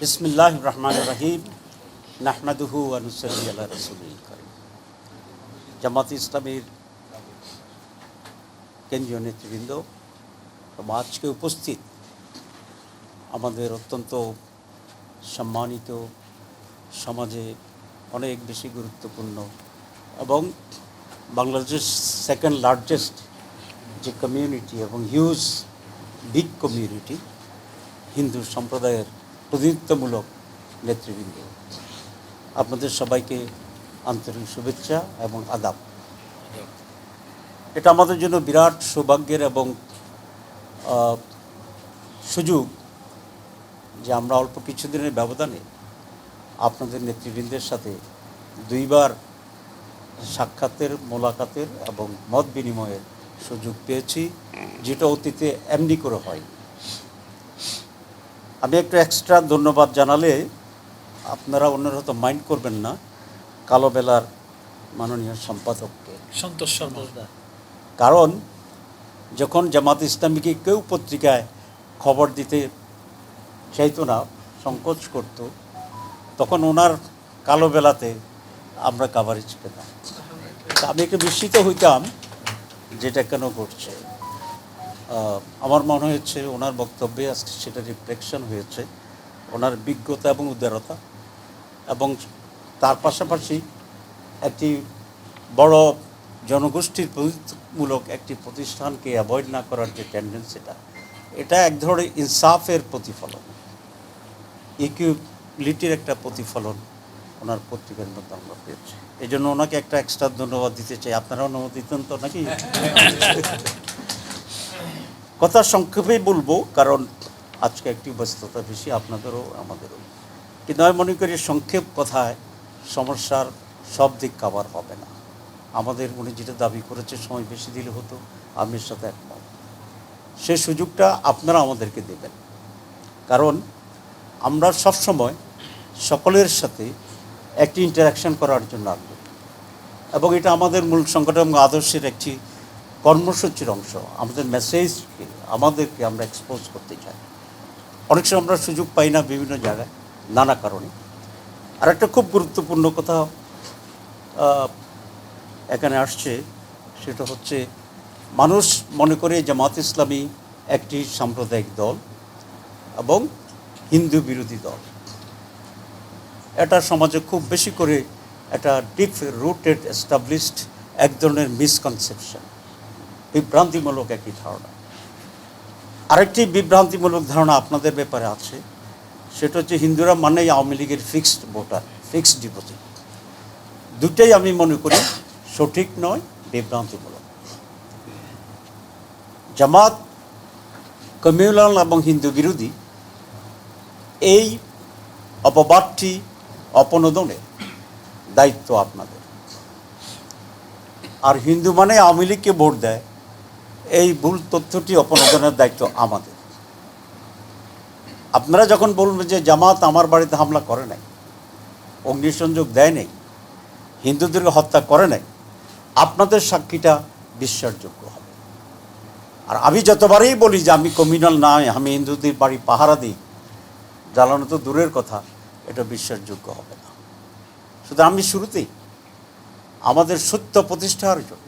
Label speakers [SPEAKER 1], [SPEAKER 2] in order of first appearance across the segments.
[SPEAKER 1] বিসমিল্লাহ রহমান রহিম। নাহমাদুহু আনুসলি আল্লাহ রসুল জামাত ইসলামীর কেন্দ্রীয় নেতৃবৃন্দ, এবং আজকে উপস্থিত আমাদের অত্যন্ত সম্মানিত সমাজে অনেক বেশি গুরুত্বপূর্ণ এবং বাংলাদেশের সেকেন্ড লার্জেস্ট যে কমিউনিটি এবং হিউজ বিগ কমিউনিটি হিন্দু সম্প্রদায়ের প্রতিনিধিত্বমূলক নেতৃবৃন্দ। আপনাদের সবাইকে আন্তরিক শুভেচ্ছা এবং আদাব। এটা আমাদের জন্য বিরাট সৌভাগ্যের এবং সুযোগ যে আমরা অল্প কিছুদিনের ব্যবধানে আপনাদের নেতৃবৃন্দের সাথে দুইবার সাক্ষাতের, মোলাকাতের এবং মত বিনিময়ের সুযোগ পেয়েছি, যেটা অতীতে এমনি করে হয় আমি একটু এক্সট্রা ধন্যবাদ জানালে আপনারা অন্যরা হয়তো মাইন্ড করবেন না। কালো বেলার মাননীয় সম্পাদককে
[SPEAKER 2] সন্তোষ শর্মা।
[SPEAKER 1] কারণ যখন জামাত ইসলামীকে কেউ পত্রিকায় খবর দিতে চাইতো না সংকোচ করত তখন ওনার কালো বেলাতে আমরা কাভারেজ পেতাম। আমি একটু বিস্মিত হইতাম যেটা কেন ঘটছে। আমার মনে হয়েছে ওনার বক্তব্যে আজকে সেটা রিফ্লেকশন হয়েছে। ওনার বিজ্ঞতা এবং উদারতা এবং তার পাশাপাশি একটি বড় জনগোষ্ঠীর প্রতিমূলক একটি প্রতিষ্ঠানকে অ্যাভয়েড না করার যে টেন্ডেন্সিটা এটা এক ধরনের ইনসাফের প্রতিফলন ইকুইলিটির একটা প্রতিফলন ওনার পত্রিকার মধ্যে আমরা পেয়েছি। এই জন্য ওনাকে একটা এক্সট্রা ধন্যবাদ দিতে চাই। আপনারা অনুমতি দেন তো নাকি? কথা সংক্ষেপেই বলব, কারণ আজকে একটি ব্যস্ততা বেশি আপনাদেরও, আমাদেরও। কিন্তু আমি মনে করি সংক্ষেপ কথায় সমস্যার সব দিক কাভার হবে না। আমাদের উনি যেটা দাবি করেছে, সময় বেশি দিলে হতো, আমি সাথে একমত। সে সুযোগটা আপনারা আমাদেরকে দেবেন। কারণ আমরা সবসময় সকলের সাথে একটি ইন্টারাকশন করার জন্য আগ্রহী। এবং এটা আমাদের মূল সংগঠন এবং আদর্শের একটি কর্মসূচির অংশ, আমাদের মেসেজকে আমাদেরকে আমরা এক্সপোজ করতে চাই। অনেক সময় আমরা সুযোগ পাই না বিভিন্ন জায়গায়, নানা কারণে। আর একটা খুব গুরুত্বপূর্ণ কথা এখানে আসছে, সেটা হচ্ছে মানুষ মনে করে জামাত ইসলামী একটি সাম্প্রদায়িক দল এবং হিন্দু বিরোধী দল। এটা সমাজে খুব বেশি করে একটা ডিপ রুটেড এস্টাবলিশড এক ধরনের মিসকনসেপশন বিভ্রান্তিমূলক একটি ধারণা। আরেকটি বিভ্রান্তিমূলক ধারণা আপনাদের ব্যাপারে আছে, সেটা হচ্ছে হিন্দুরা মানেই আওয়ামী লীগের ফিক্সড ভোটার ফিক্সড ডিপোজিট দুটাই আমি মনে করি সঠিক নয়, বিভ্রান্তিমূলক। জামাত কমিউনাল এবং হিন্দু বিরোধী এই অপবাদটি অপনোদনের দায়িত্ব আপনাদের। আর হিন্দু মানে আওয়ামী লীগকে ভোট দেয় এই ভুল তথ্যটি অপনোদনের দায়িত্ব আমাদের। আপনারা যখন বলবেন যে জামাত আমার বাড়িতে হামলা করে নাই, অগ্নিসংযোগ দেয় নাই, হিন্দুদেরকে হত্যা করে নাই, আপনাদের সাক্ষীটা বিশ্বাসযোগ্য হবে। আর আমি যতবারই বলি যে আমি কমিউনাল নয়, আমি হিন্দুদের বাড়ি পাহারা দিই, জ্বালানো তো দূরের কথা, এটা বিশ্বাসযোগ্য হবে না। শুধু আমি শুরুতেই, আমাদের সত্য প্রতিষ্ঠার জন্য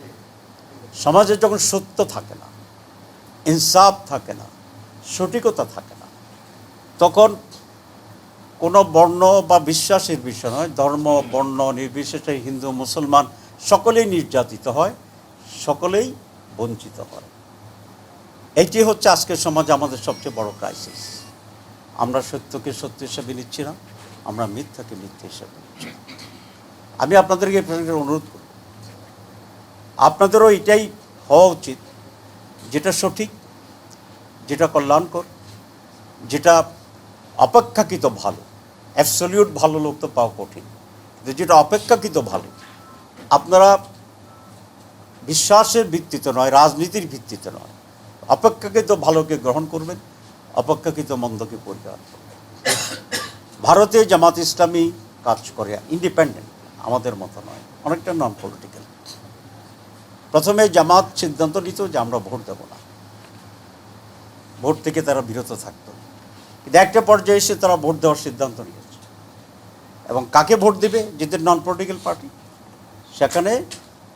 [SPEAKER 1] সমাজে যখন সত্য থাকে না, ইনসাফ থাকে না, সঠিকতা থাকে না, তখন কোনো বর্ণ বা বিশ্বাসের বিষয় নয়। ধর্ম, বর্ণ নির্বিশেষে হিন্দু, মুসলমান সকলেই নির্যাতিত হয়, সকলেই বঞ্চিত হয়। এটি হচ্ছে আজকের সমাজে, আমাদের সবচেয়ে বড় ক্রাইসিস আমরা সত্যকে সত্য হিসাবে নিচ্ছি না, আমরা মিথ্যাকে মিথ্যা হিসাবে নিচ্ছি আমি আপনাদেরকে অনুরোধ করব আপনাদেরও এটাই হওয়া উচিত। যেটা সঠিক, যেটা কল্যাণকর, যেটা অপেক্ষাকৃত ভালো। অ্যাবসলিউট ভালো লোক তো পাওয়া কঠিন। কিন্তু যেটা অপেক্ষাকৃত ভালো, আপনারা বিশ্বাসের ভিত্তিতে নয়, রাজনীতির ভিত্তিতে নয়। অপেক্ষাকৃত ভালোকে গ্রহণ করবেন, অপেক্ষাকৃত মন্দকে পরিহার করবেন। ভারতে জামাত ইসলামী কাজ করে ইন্ডিপেন্ডেন্ট আমাদের মতো নয়। অনেকটা নন পলিটিক্যাল প্রথমে জামাত সিদ্ধান্ত নিত যে আমরা ভোট দেব না। ভোট থেকে তারা বিরত থাকত। কিন্তু একটা পর্যায়ে এসে তারা ভোট দেওয়ার সিদ্ধান্ত নিয়েছে। এবং কাকে ভোট দেবে? যেদের নন পলিটিক্যাল পার্টি সেখানে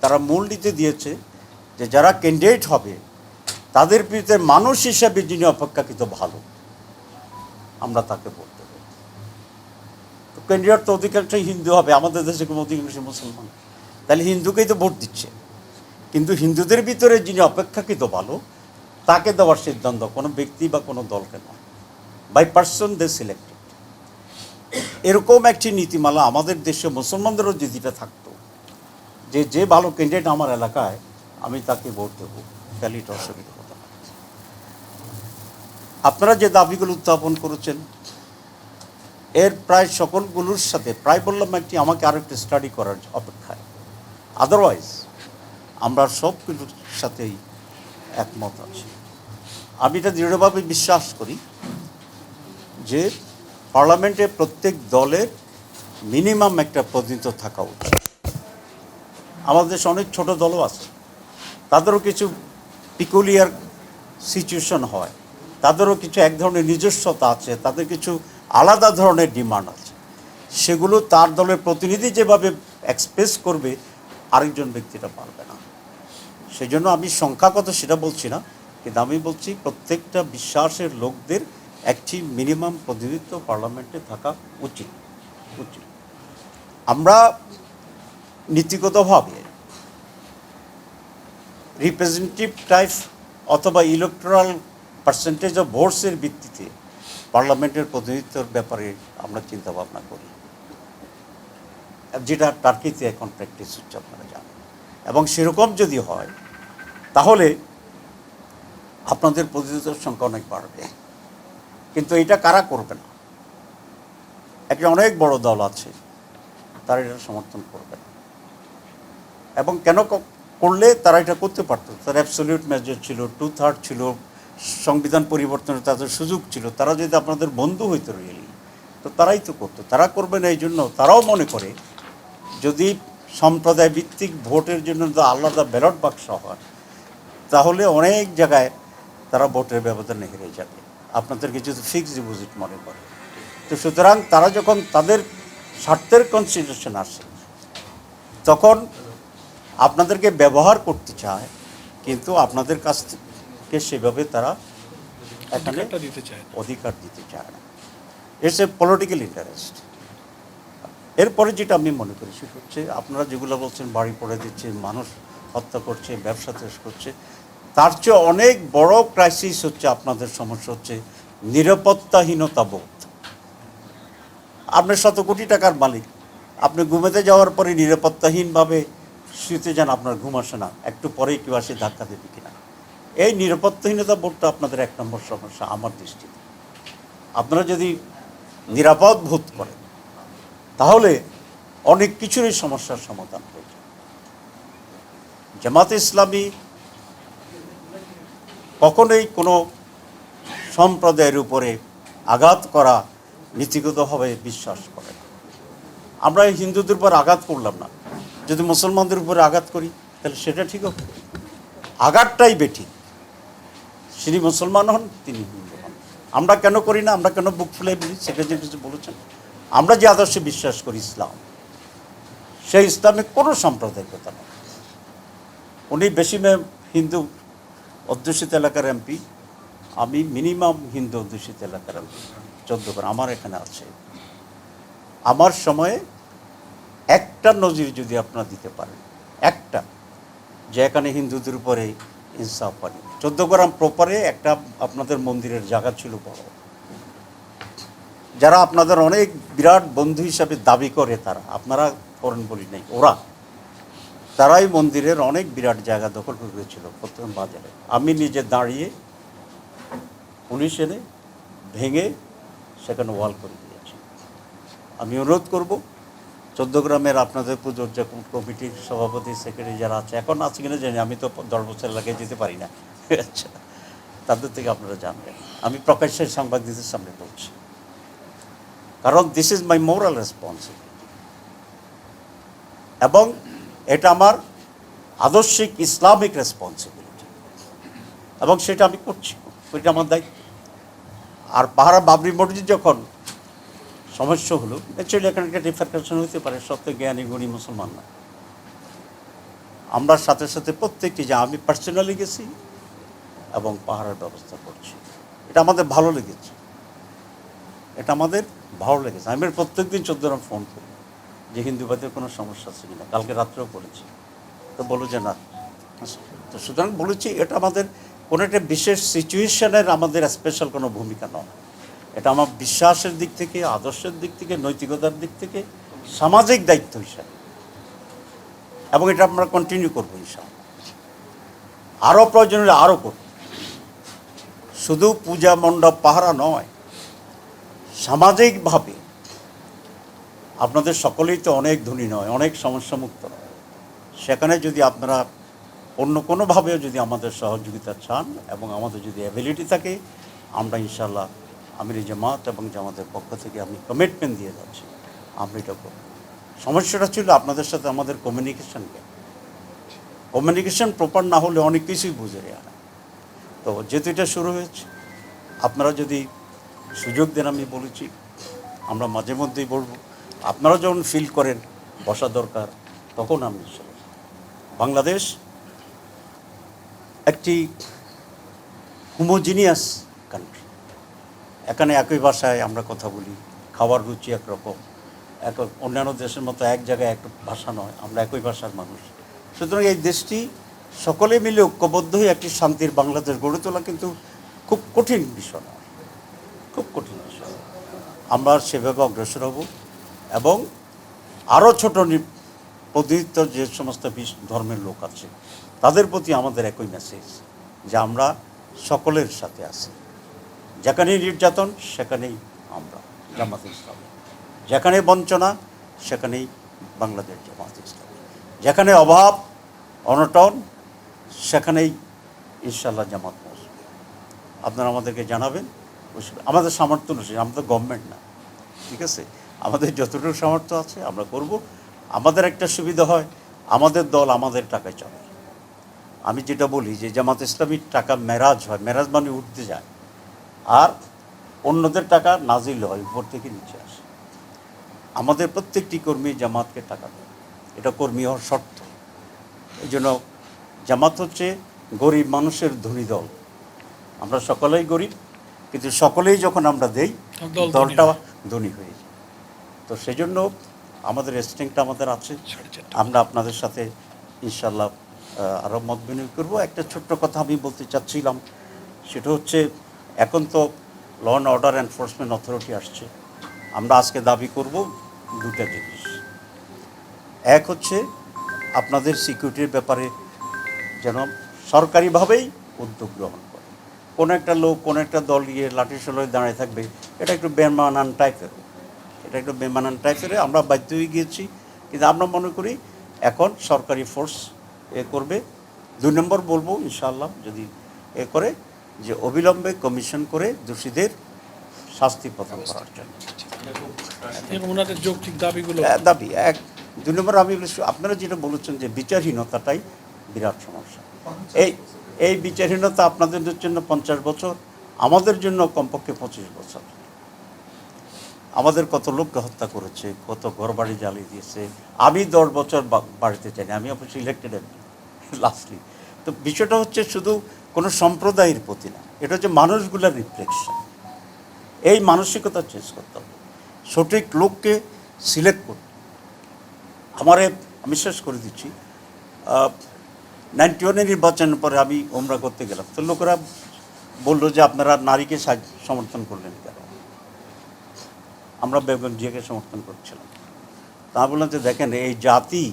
[SPEAKER 1] তারা মূল নীতি দিয়েছে যে যারা ক্যান্ডিডেট হবে, তাদের বিরুদ্ধে মানুষ হিসাবে যিনি অপেক্ষাকৃত ভালো, আমরা তাকে ভোট দেব। ক্যান্ডিডেট তো অধিকাংশই হিন্দু হবে, আমাদের দেশে কোনো অধিকাংশ মুসলমান। তাহলে হিন্দুকেই তো ভোট দিচ্ছে। কিন্তু হিন্দুদের ভিতরে যিনি অপেক্ষাকৃত ভালো, তাকে দেওয়ার সিদ্ধান্ত কোনো ব্যক্তি বা কোনো দলকে নয়। বাই পার্সন দে সিলেক্টেড এরকম একটি নীতিমালা আমাদের দেশে মুসলমানদেরও যদি এটা থাকতো, যে যে ভালো ক্যান্ডিডেট আমার এলাকায়, আমি তাকে ভোট দেবো। তাহলে এটা অসুবিধা হতো আপনারা যে দাবিগুলো উত্থাপন করেছেন, এর প্রায় সকলগুলোর সাথে, প্রায় বললাম একটি আমাকে আরেকটি স্টাডি করার অপেক্ষায়। আদারওয়াইজ আমরা সব কিছুর সাথেই একমত আছি। আমি এটা দৃঢ়ভাবে বিশ্বাস করি যে পার্লামেন্টে প্রত্যেক দলের মিনিমাম একটা প্রতিনিধিত্ব থাকা উচিত। আমাদের দেশে অনেক ছোট দলও আছে। তাদেরও কিছু পিকুলিয়ার সিচুয়েশন হয়। তাদেরও কিছু এক ধরনের নিজস্বতা আছে। তাদের কিছু আলাদা ধরনের ডিমান্ড আছে। সেগুলো তার দলের প্রতিনিধি যেভাবে এক্সপ্রেস করবে, আরেকজন ব্যক্তিটা পারবে না। সেই জন্য আমি সংখ্যাগত সেটা বলছি না, কিন্তু আমি বলছি প্রত্যেকটা বিশ্বাসের লোকদের একটি মিনিমাম প্রতিনিধিত্ব পার্লামেন্টে থাকা উচিত উচিত। আমরা নীতিগতভাবে রিপ্রেজেন্টেটিভ টাইপ অথবা ইলেকট্রাল পার্সেন্টেজ অফ ভোটসের ভিত্তিতে পার্লামেন্টের প্রতিনিধিত্বের ব্যাপারে আমরা চিন্তা ভাবনা করি, যেটা টার্কিতে এখন প্র্যাকটিস হচ্ছে, আপনারা জানেন। এবং সেরকম যদি হয় তাহলে আপনাদের প্রতিযোগিতার সংখ্যা অনেক বাড়বে। কিন্তু এটা কারা করবে না? একটা অনেক বড় দল আছে, তারা এটা সমর্থন করবে। না এবং কেন করলে তারা এটা করতে পারতো? তার অ্যাবসলিউট মেজর ছিল টু থার্ড ছিল, সংবিধান পরিবর্তনের তাদের সুযোগ ছিল। তারা যদি আপনাদের বন্ধু হইতো রিয়েলি তো তারাই তো করতো। তারা করবে না এই জন্য তারাও মনে করে, যদি সম্প্রদায় ভিত্তিক ভোটের জন্য আলাদা ব্যালট বাক্স হয় তাহলে অনেক জায়গায় তারা ভোটের ব্যবধানে হেরে যাবে। আপনাদেরকে যদি ফিক্সড ডিপোজিট মনে করে। তো সুতরাং তারা যখন তাদের স্বার্থের কনসিডারেশন আসে তখন আপনাদেরকে ব্যবহার করতে চায় কিন্তু আপনাদের কাছ থেকে সেভাবে তারা এখানে
[SPEAKER 2] দিতে চায়
[SPEAKER 1] অধিকার দিতে চায় না। ইটস এ পলিটিক্যাল ইন্টারেস্ট এরপরে যেটা আমি মনে করি সেটা হচ্ছে আপনারা যেগুলো বলছেন বাড়ি পড়ে দিচ্ছে মানুষ হত্যা করছে ব্যবসা শেষ করছে তার চেয়ে অনেক বড় ক্রাইসিস হচ্ছে আপনাদের সমস্যা হচ্ছে নিরাপত্তাহীনতা বোধ। আপনার শত কোটি টাকার মালিক। আপনি ঘুমেতে যাওয়ার পরে নিরাপত্তাহীনভাবে শুতে যান, আপনার ঘুম আসে না। একটু পরেই কেউ আসে ধাক্কা দেবে কিনা। এই নিরাপত্তাহীনতা বোধটা আপনাদের এক নম্বর সমস্যা আমার দৃষ্টিতে। আপনারা যদি নিরাপদ বোধ করেন, তাহলে অনেক কিছুরই সমস্যার সমাধান হয়ে যায় জামাতে ইসলামী কখনোই কোনো সম্প্রদায়ের উপরে আঘাত করা নীতিগতভাবে বিশ্বাস করে আমরা এই হিন্দুদের উপর আঘাত করলাম না। যদি মুসলমানদের উপরে আঘাত করি, তাহলে সেটা ঠিক হবে। আঘাতটাই বেঠিক। তিনি মুসলমান হন, তিনি হিন্দু হন। আমরা কেন করি না? আমরা কেন বুক ফুলে বলি? সেক্রেটারি কিছু বলেছেন। আমরা যে আদর্শে বিশ্বাস করি, ইসলাম, সেই ইসলামে কোনো সাম্প্রদায়িকতা নেই। উনি বেশি হিন্দু অধ্যুষিত এলাকার এমপি, আমি মিনিমাম হিন্দু অধ্যুষিত এলাকার এমপি, চোদ্দ করে আমার এখানে আছে। আমার সময়ে একটা নজির যদি আপনারা দিতে পারেন, একটা, যে এখানে হিন্দুদের উপরে ইনসাফ পানি চোদ্দ গ্রাম প্রপারে একটা আপনাদের মন্দিরের জায়গা ছিল বড়। যারা আপনাদের অনেক বিরাট বন্ধু হিসাবে দাবি করে তারা, আপনারা করেন বলি নাই, ওরা। তারাই মন্দিরের অনেক বিরাট জায়গা দখল করে গেছিল প্রথম বাজারে। আমি নিজে দাঁড়িয়ে পুলিশ এনে ভেঙে সেখানে ওয়াল করে দিয়েছি। আমি অনুরোধ করব গ্রামের আপনাদের পুজোর যে কমিটির সভাপতি সেক্রেটারি যারা আছে, এখন আছে কিনা জানি আমি তো দশ বছর এলাকায় যেতে পারি না। আচ্ছা তাদের থেকে আপনারা জানবেন। আমি প্রকাশ্যে সাংবাদিকদের সামনে বলছি, কারণ this is my moral responsibility এবং এটা আমার আদর্শিক ইসলামিক রেসপন্সিবিলিটি এবং সেটা আমি করছি। ওইটা আমার দায়িত্ব। আর পাহারা বাবরি মসজিদ যখন সমস্যা হলো অ্যাকচুয়ালি এখানে একটা ডিফারেন্সেশন হতে পারে সত্য জ্ঞানী, গুণী মুসলমান না আমরা সাথে সাথে প্রত্যেকটি যা আমি পার্সোনালি গেছি এবং পাহাড়ের ব্যবস্থা করছি। এটা আমাদের ভালো লেগেছে। এটা আমাদের ভালো লেগেছে। আমি প্রত্যেক দিন চোদ্দ ফোন করি। যে হিন্দুবাদের কোনো সমস্যা আছে কিনা? কালকে রাত্রেও করেছি তো বলো যে না। তো সুতরাং বলেছি, এটা আমাদের কোনো একটা বিশেষ সিচুয়েশনের আমাদের স্পেশাল কোনো ভূমিকা নয়। এটা আমার বিশ্বাসের দিক থেকে, আদর্শের দিক থেকে, নৈতিকতার দিক থেকে, সামাজিক দায়িত্ব হিসাবে। এবং এটা আমরা কন্টিনিউ করব ইনশাআল্লাহ। আরও প্রয়োজন হলে আরও করব। শুধু পূজা মণ্ডপ পাহারা নয়, সামাজিকভাবে আপনাদের সকলেই তো অনেক ধনী নয়, অনেক সমস্যামুক্ত নয়। সেখানে যদি আপনারা অন্য কোনোভাবেও যদি আমাদের সহযোগিতা চান এবং আমাদের যদি অ্যাবিলিটি থাকে, আমরা ইনশাল্লাহ আমির জামাত এবং জামাতের পক্ষ থেকে আমি কমিটমেন্ট দিয়ে যাচ্ছি, আমরা এটা করব। সমস্যাটা ছিল আপনাদের সাথে আমাদের কমিউনিকেশন কমিউনিকেশন প্রপার না হলে অনেক কিছুই বুঝে যায়। না তো যেহেতু এটা শুরু হয়েছে, আপনারা যদি সুযোগ দেন আমি বলেছি, আমরা মাঝে মধ্যেই বলব। আপনারা যখন ফিল করেন, বসা দরকার, তখন আমি। বাংলাদেশ একটি হোমোজিনিয়াস কান্ট্রি এখানে একই ভাষায় আমরা কথা বলি, খাবার রুচি একরকম। এক অন্যান্য দেশের মতো এক জায়গায় এক ভাষা নয়, আমরা একই ভাষার মানুষ। সুতরাং এই দেশটি সকলে মিলে ঐক্যবদ্ধ হয়ে একটি শান্তির বাংলাদেশ গড়ে তোলা কিন্তু খুব কঠিন বিষয় খুব কঠিন বিষয়। আমরা সেভাবে অগ্রসর হব। এবং আরও ছোট প্রতিনিধিত্ব যে সমস্ত ধর্মের লোক আছে, তাদের প্রতি আমাদের একই মেসেজ যে আমরা সকলের সাথে আছি। যেখানেই নির্যাতন, সেখানেই আমরা। জামাত ইসলাম। যেখানে বঞ্চনা, সেখানেই বাংলাদেশ জামাত ইসলাম। যেখানে অভাব, অনটন, সেখানেই ইনশাল্লাহ জামাত পৌঁছবে আপনারা আমাদেরকে জানাবেন, আমাদের সামর্থ্য অনুযায়ী আমাদের গভর্নমেন্ট না, ঠিক আছে? আমাদের যতটুকু সামর্থ্য আছে আমরা করব। আমাদের একটা সুবিধা হয় আমাদের দল আমাদের টাকায় চলে। আমি যেটা বলি যে জামাত ইসলামীর টাকা মেরাজ হয় মেরাজ মানে উঠতে যায়। আর অন্যদের টাকা নাজিল হয় উপর থেকে নিচে আসে। আমাদের প্রত্যেকটি কর্মী জামাতকে টাকা দেয়। এটা কর্মী হওয়ার শর্ত। এই জন্য জামাত হচ্ছে গরিব মানুষের ধনী দল। আমরা সকলেই গরিব কিন্তু সকলেই যখন আমরা দেই দলটা ধনী হয়ে যায়। তো সেই জন্য আমাদের স্ট্রেংটা আমাদের আছে। আমরা আপনাদের সাথে ইনশাল্লাহ আরও মত বিনিয়োগ করব। একটা ছোট্ট কথা আমি বলতে চাচ্ছিলাম সেটা হচ্ছে এখন তো law and order enforcement authority আসছে। আমরা আজকে দাবি করব দুটা জিনিস। এক হচ্ছে আপনাদের সিকিউরিটির ব্যাপারে যেন সরকারিভাবেই উদ্যোগ গ্রহণ করে। কোনো একটা লোক কোনো একটা দল গিয়ে লাঠি সোলয় দাঁড়িয়ে থাকবে এটা একটু বেমানান টাইপের এটা একটু বেমানান টাইপের আমরা বাধ্য হয়ে গিয়েছি। কিন্তু আমরা মনে করি এখন সরকারি ফোর্স এ করবে। দুই নম্বর বলব ইনশাআল্লাহ যদি এ করে যে অবিলম্বে কমিশন করে দোষীদের শাস্তি প্রদান করার জন্য। দাবি এক। দুই নম্বর আমি আপনারা যেটা বলেছেন যে বিচারহীনতাটাই বিরাট সমস্যা। এই এই বিচারহীনতা আপনাদের জন্য পঞ্চাশ বছর আমাদের জন্য কমপক্ষে পঁচিশ বছর। আমাদের কত লোককে হত্যা করেছে, কত ঘর বাড়ি জ্বালিয়ে দিয়েছে। আমি দশ বছর বাড়িতে চাই আমি অবশ্যই ইলেক্টেড এমপি লাস্টলি তো বিষয়টা হচ্ছে শুধু কোনো সম্প্রদায়ের প্রতি না, এটা হচ্ছে মানুষগুলোর রিফ্লেকশন এই মানসিকতা চেঞ্জ করতে হবে। সঠিক লোককে সিলেক্ট করতে। আমারে আমি শেষ করে দিচ্ছি নাইনটি ওয়ানের নির্বাচনের পরে আমি ওমরা করতে গেলাম। তো লোকেরা বলল যে আপনারা নারীকে সমর্থন করলেন কেন? আমরা বেগম জিয়াকে সমর্থন করছিলাম। তা বললাম যে, দেখেন, এই জাতি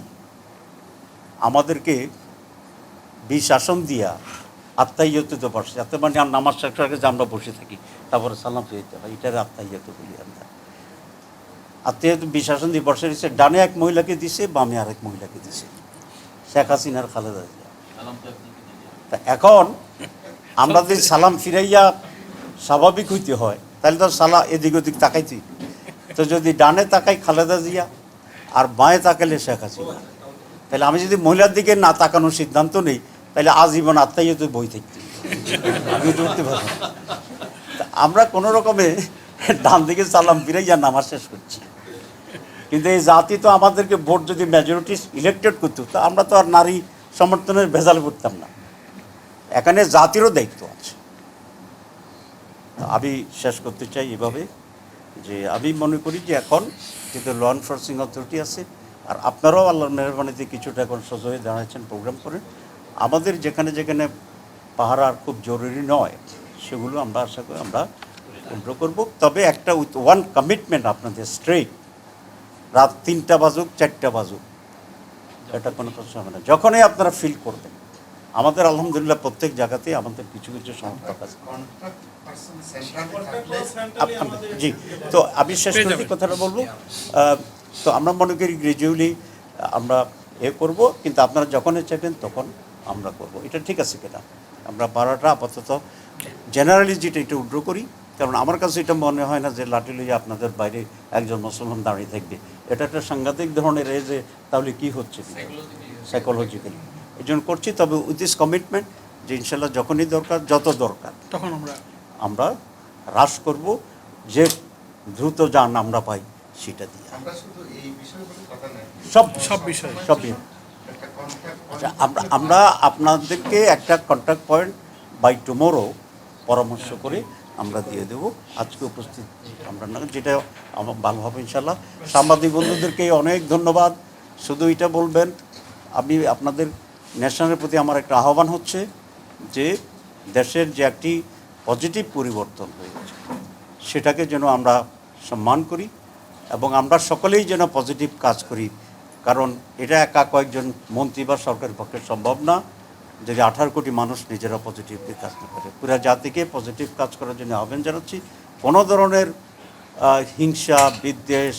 [SPEAKER 1] আমাদেরকে বিশাসন দিয়া আত্মাইয়ত তো বসে যাতে মানে নামাজ শেষ হয়ে আমরা বসে থাকি, তারপরে সালাম ফিরতে হয়। এটার আত্মাইয়ত বলি আমরা। আত্মীয়ত বিশাসন দিয়ে বসে রয়েছে ডানে এক মহিলাকে দিছে, বামে আরেক মহিলাকে দিছে। শেখ হাসিনার খালেদা জিয়া। তা এখন আমরা যদি সালাম ফিরাইয়া স্বাভাবিক হইতে হয়, তাহলে তো সালা এদিক ওদিক তাকাইতে তো যদি ডানে তাকাই খালেদা জিয়া আর বাঁয়ে তাকালে শেখ হাসিনা। তাহলে আমি যদি মহিলার দিকে না তাকানোর সিদ্ধান্ত নেই, তাহলে আজীবন আত্মাই তো বই থাকতে আমি আমরা কোনো রকমে ডান দিকে সালাম ফিরাইয়া নামাজ শেষ করছি। কিন্তু এই জাতি তো আমাদেরকে ভোট যদি মেজরিটি ইলেক্টেড করতো, তো আমরা তো আর নারী সমর্থনের ভেজাল করতাম না। এখানে জাতিরও দায়িত্ব আছে। আমি শেষ করতে চাই এভাবে। যে আমি মনে করি যে এখন যেহেতু ল এনফোর্সিং অথরিটি আছে, আর আপনারাও আল্লাহর মেহরবানিতে কিছুটা এখন সজ হয়ে দাঁড়াচ্ছেন প্রোগ্রাম করে। আমাদের যেখানে যেখানে পাহারা আর খুব জরুরি নয়, সেগুলো আমরা আশা করি আমরা কন্ট্রোল করব। তবে একটা উইথ ওয়ান কমিটমেন্ট আপনাদের স্ট্রেট রাত তিনটা বাজুক, চারটা বাজুক, এটা কোনো প্রশ্ন হবে না। যখনই আপনারা ফিল করবেন। আমাদের আলহামদুলিল্লাহ প্রত্যেক জায়গাতেই আমাদের কিছু কিছু সমর্থক আছে। জি তো আমি শেষ
[SPEAKER 2] পেয়ে
[SPEAKER 1] করে
[SPEAKER 2] যাবেন।
[SPEAKER 1] কথাটা বলব। তো আমরা মনে করি গ্রাজুয়ালি আমরা এ করব কিন্তু আপনারা যখনই চাইবেন তখন আমরা করব। এটা ঠিক আছে কিনা? আমরা পাড়াটা আপাতত জেনারেলি যেটা এটা উড্র করি কারণ আমার কাছে এটা মনে হয় না যে লাঠি লইয়া আপনাদের বাইরে একজন মুসলমান দাঁড়িয়ে থাকবে। এটা একটা সাংঘাতিক ধরনের এ যে তাহলে কি হচ্ছে সাইকোলজিক্যালি এই জন্য করছি। তবে উইথ দিস কমিটমেন্ট যে ইনশাল্লাহ যখনই দরকার যত দরকার।
[SPEAKER 2] তখন আমরা
[SPEAKER 1] আমরা হ্রাস করব যে দ্রুত যান আমরা পাই সেটা দিয়ে।
[SPEAKER 3] আমরা শুধু এই বিষয়গুলো কথা নাই।
[SPEAKER 1] সব
[SPEAKER 2] সব বিষয়ে।
[SPEAKER 1] সব আচ্ছা আমরা আমরা আপনাদেরকে একটা কন্ট্যাক্ট পয়েন্ট বাই টুমোরো পরামর্শ করে আমরা দিয়ে দেব। আজকে উপস্থিত আমরা না যেটা আমার ভালো হবে ইনশাল্লাহ। সাংবাদিক বন্ধুদেরকে অনেক ধন্যবাদ। শুধু এটা বলবেন আমি আপনাদের ন্যাশনালের প্রতি আমার একটা আহ্বান হচ্ছে যে দেশের যে একটি পজিটিভ পরিবর্তন হয়েছে, সেটাকে যেন আমরা সম্মান করি এবং আমরা সকলেই যেন পজিটিভ কাজ করি। কারণ এটা একা কয়েকজন মন্ত্রী বা সরকারের পক্ষে সম্ভব না যদি আঠারো কোটি মানুষ নিজেরা পজিটিভলি কাজ না করে। পুরা জাতিকে পজিটিভ কাজ করার জন্য আহ্বান জানাচ্ছি। কোনো ধরনের হিংসা, বিদ্বেষ,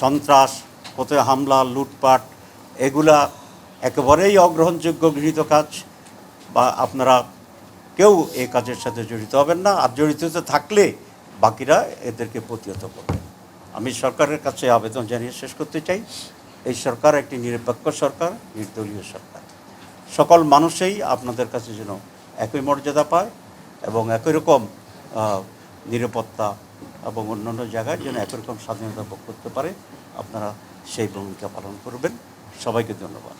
[SPEAKER 1] সন্ত্রাস, কোথায় হামলা, লুটপাট, এগুলা একেবারেই অগ্রহণযোগ্য গৃহীত কাজ বা আপনারা কেউ এই কাজের সাথে জড়িত হবেন না। আর জড়িত থাকলে বাকিরা এদেরকে প্রতিহত করবেন আমি সরকারের কাছে আবেদন জানিয়ে শেষ করতে চাই। এই সরকার একটি নিরপেক্ষ সরকার, নির্দলীয় সরকার। সকল মানুষই আপনাদের কাছে যেন একই মর্যাদা পায় এবং একই রকম নিরাপত্তা এবং অন্যান্য জায়গায় যেন একই রকম স্বাধীনতা ভোগ করতে পারে, আপনারা সেই ভূমিকা পালন করবেন। সবাইকে ধন্যবাদ।